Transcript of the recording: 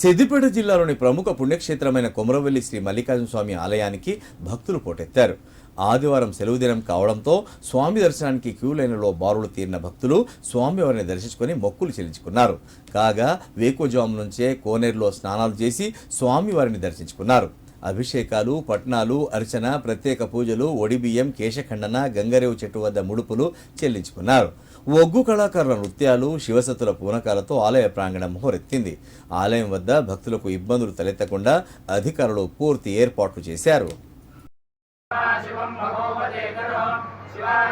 సిద్దిపేట జిల్లాలోని ప్రముఖ పుణ్యక్షేత్రమైన కొమరవెల్లి శ్రీ మల్లికార్జున స్వామి ఆలయానికి భక్తులు పోటెత్తారు. ఆదివారం సెలవు దినం కావడంతో స్వామి దర్శనానికి క్యూ లైన్లో బారులు తీరిన భక్తులు స్వామివారిని దర్శించుకొని మొక్కులు చెల్లించుకున్నారు. కాగా వేకువజాము నుంచే కోనేరులో స్నానాలు చేసి స్వామివారిని దర్శించుకున్నారు. అభిషేకాలు పట్నాలు అర్చన ప్రత్యేక పూజలు ఒడిబియ్యం కేశఖండన గంగరేవు చెట్టు వద్ద ముడుపులు చెల్లించుకున్నారు. ఒగ్గు కళాకారుల నృత్యాలు శివసతుల పూనకాలతో ఆలయ ప్రాంగణం హోరెత్తింది. ఆలయం వద్ద భక్తులకు ఇబ్బందులు తలెత్తకుండా అధికారులు పూర్తి ఏర్పాట్లు చేశారు. శివాయ